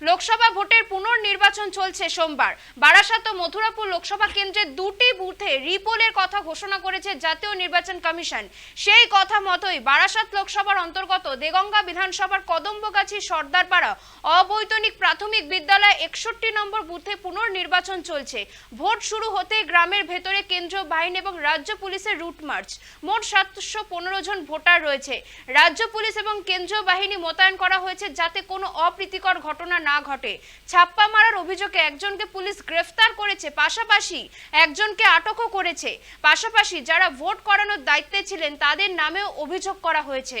লোকসভা ভোটের পুনর্নির্বাচন চলছে সোমবার। বারাসাত ও মথুরাপুর লোকসভা কেন্দ্রের দুটি বুথে রিপোলের কথা ঘোষণা করেছে জাতীয় নির্বাচন কমিশন। সেই কথা মতোই বারাসাত লোকসভার অন্তর্গত দেগঙ্গা বিধানসভার কদম্বগাছি সর্দারপাড়া অবৈতনিক প্রাথমিক বিদ্যালয় একষট্টি নম্বর বুথে পুনর্নির্বাচন চলছে। ভোট শুরু হতে গ্রামের ভেতরে কেন্দ্রীয় বাহিনী এবং রাজ্য পুলিশের রুট মার্চ। মোট সাতশো পনেরো জন ভোটার রয়েছে। রাজ্য পুলিশ এবং কেন্দ্রীয় বাহিনী মোতায়েন করা হয়েছে যাতে কোনো অপ্রীতিকর ঘটনা না ঘটে। ছাপ্পা মারার অভিযোগে একজনকে পুলিশ গ্রেফতার করেছে, পাশাপাশি একজনকে আটকও করেছে। পাশাপাশি যারা ভোট করানোর দায়িত্বে ছিলেন, তাদের নামেও অভিযোগ করা হয়েছে।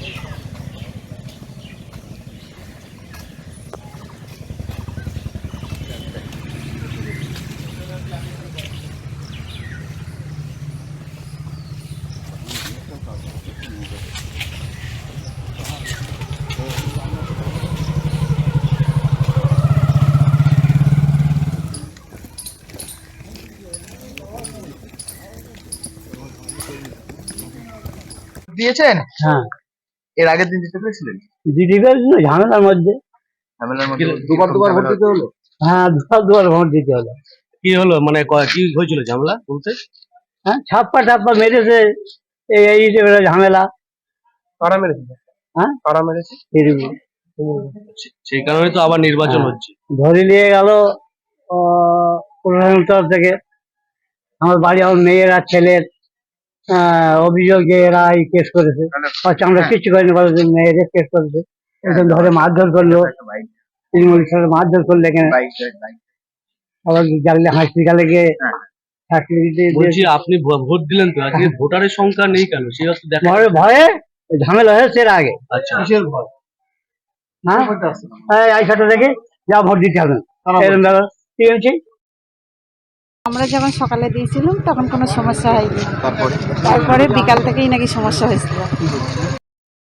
どうした? দিয়েছেন? হ্যাঁ। এর আগের দিন দিতে পেরেছিলেন? দিদি পেরেছিল ঝামেলার মধ্যে। ঝামেলার মধ্যে দুবার দুবার ভোট দিতে হলো? হ্যাঁ দুবার দুবার ভোট দিতে হলো। কি হলো মানে ক- কি হয়েছিল ঝামেলা বলতে? হ্যাঁ ছাপ্পা টাপ্পা মেরেছে এই এই যে ঝামেলা। কারা মেরেছে? হ্যাঁ? কারা মেরেছে? সেই কারণে তো আবার নির্বাচন হ্যাঁ। হচ্ছে। ধরে নিয়ে গেল প্রশাসনের তরফ থেকে। আমার বাড়ি আমার মেয়ের আর ছেলের অভিযোগ এরা এই কেস করেছে আচ্ছা আমরা কিছু করিনি বলে মেয়েদের কেস করেছে। একজন ধরে মারধর করল। তৃণমূল সাথে মারধর করলে এখানে আবার জানলে হসপিটালে গিয়ে হ্যাঁ। বলছি আপনি ভোট দিলেন তো? আজকে ভোটারের সংখ্যা নেই কেন? তো ভয়ে ভয়ে ঝামেলা হয়েছে এর আগে। আচ্ছা। ভয়? হ্যাঁ? এই আইসাটা দেখে যা ভোট দিতে হবে। এরকম ব্যাপার। ঠিক আছে আমরা যখন সকালে দিয়েছিলাম তখন কোনো সমস্যা হয়নি। তারপরে বিকাল থেকেই নাকি সমস্যা হয়েছিল।